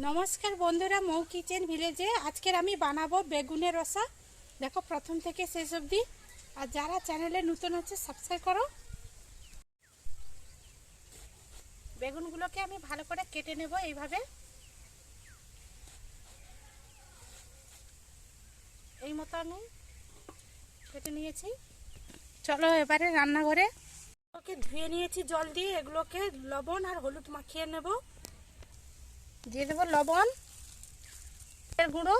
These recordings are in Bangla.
নমস্কার বন্ধুরা, মৌ কিচেন ভিলেজে। আজকের আমি বানাবো বেগুনের রসা। দেখো, প্রথম থেকে শেষ অবধি। আর যারা চ্যানেলে নতুন আছে সাবস্ক্রাইব করো। বেগুনগুলোকে আমি ভালো করে কেটে নেব এইভাবে। এই মতো আমি কেটে নিয়েছি। চলো, এবারে রান্নাঘরে। ওকে ধুয়ে নিয়েছি জল দিয়ে। এগুলোকে লবণ আর হলুদ মাখিয়ে নেব। দিয়ে দেবো লবণ এর গুঁড়ো,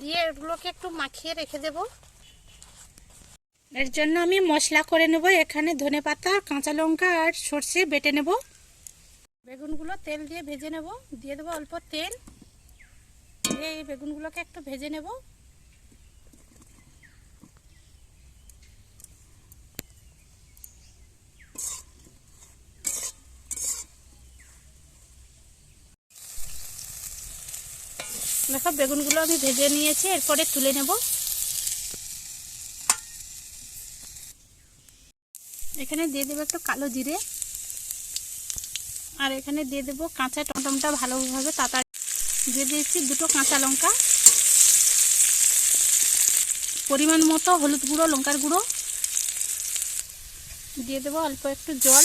দিয়ে এগুলোকে একটু মাখিয়ে রেখে দেব। এর জন্য আমি মশলা করে নেব, এখানে ধনে পাতা, কাঁচা লঙ্কা আর সর্ষে বেটে নেব। বেগুনগুলো তেল দিয়ে ভেজে নেব, দিয়ে দেবো অল্প তেল। দিয়ে এই বেগুনগুলোকে একটু ভেজে নেব। দেখো, বেগুনগুলো আমি ভেজে নিয়েছি, এরপরে তুলে নেব। এখানে দিয়ে দেবো একটু কালো জিরে, আর এখানে দিয়ে দেবো কাঁচা টমটমটা ভালোভাবে তাতা দিয়ে দিয়েছি দুটো কাঁচা লঙ্কা, পরিমাণ মতো হলুদ গুঁড়ো, লঙ্কার গুঁড়ো। দিয়ে দেবো অল্প একটু জল।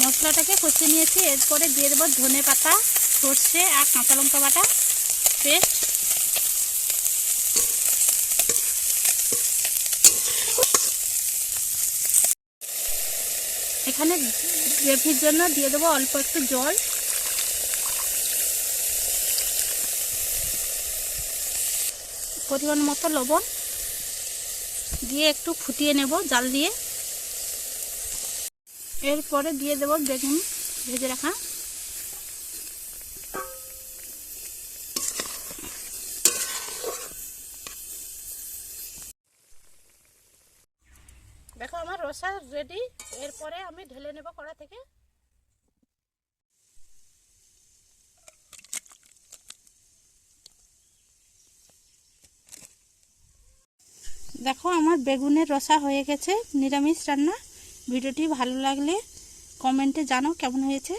মশলাটাকে কষে নিয়েছি, এরপরে দিয়ে দেবো ধনে পাতা, সর্ষে আর কাঁচা লঙ্কা বাটা। পেস্ট এখানে গ্রেভির জন্য দিয়ে দেবো অল্প একটু জল। পরিমাণ মতো লবণ। দিয়ে একটু ফুটিয়ে নেব জাল দিয়ে। এরপরে দিয়ে দেব বেগুন ভেজে রাখা। দেখো আমার রসা রেডি এরপরে আমি ঢেলে নেব কড়া থেকে। দেখো আমার বেগুনের রসা হয়ে গেছে, নিরামিষ রান্না। ভিডিওটি ভালো লাগলে কমেন্টে জানাও কেমন হয়েছে।